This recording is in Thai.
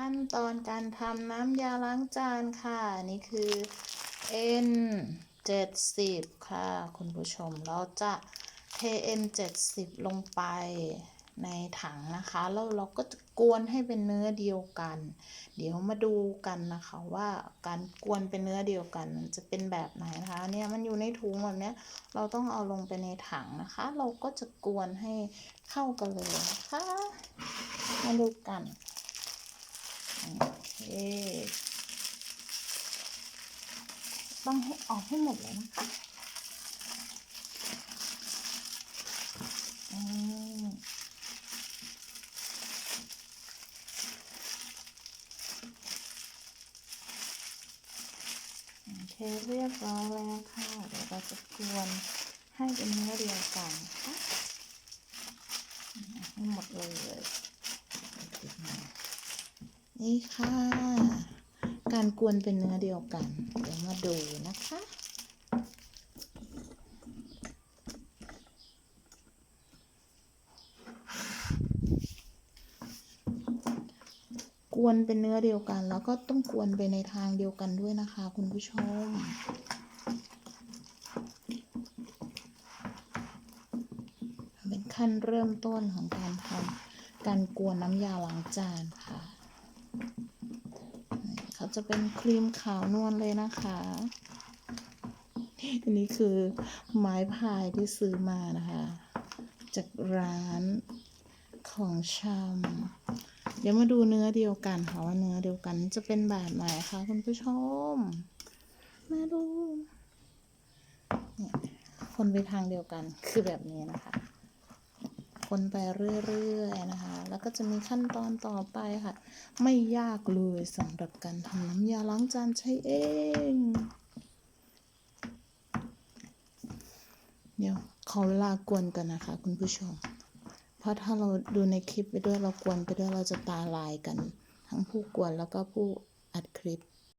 ขั้นตอนการทำน้ำยาล้างจานค่ะ นี่คือ N 70 ค่ะ คุณผู้ชมเราจะเท N 70 ลงไปในถังนะคะ แล้วเราก็จะกวนให้เป็นเนื้อเดียวกัน เดี๋ยวมาดูกันนะคะว่าการกวนเป็นเนื้อเดียวกันจะเป็นแบบไหนนะคะเนี่ยมันอยู่ในถุงแบบนี้เราต้องเอาลงไปในถังนะคะ เราก็จะกวนให้เข้ากันเลยนะคะมาดูกัน ต้องให้ออกให้หมดเลยนะคะอืมโอเคเรียบร้อยแล้วค่ะเดี๋ยวเราจะกวนให้เป็นเนื้อเดียวกันนะคะให้หมดเลย นี่ค่ะ การกวนเป็นเนื้อเดียวกัน เดี๋ยวมาดูนะคะ กวนเป็นเนื้อเดียวกัน แล้วก็ต้องกวนไปในทางเดียวกันด้วยนะคะ คุณผู้ชมเป็นขั้นเริ่มต้นของการทำการกวนน้ำยาล้างจานค่ะ เขาจะเป็นครีมขาวนวลเลยนะคะอันนี้คือไม้พายที่ซื้อมานะคะ จากร้านของชำเดี๋ยวมาดูเนื้อเดียวกันค่ะว่าเนื้อเดียวกันจะเป็นแบบไหนคะคุณผู้ชม มาดูเนี่ยคนไปทางเดียวกันคือแบบนี้นะคะ คนไปเรื่อยๆนะคะ แล้วก็จะมีขั้นตอนต่อไปค่ะ ไม่ยากเลยสำหรับการทำน้ำยาล้างจานใช้เอง เดี๋ยวขอเวลากวนกันนะคะ คุณผู้ชม เพราะถ้าเราดูในคลิปไปด้วยเรากวนไปด้วยเราจะตาลายกัน ทั้งผู้กวนแล้วก็ผู้อัดคลิป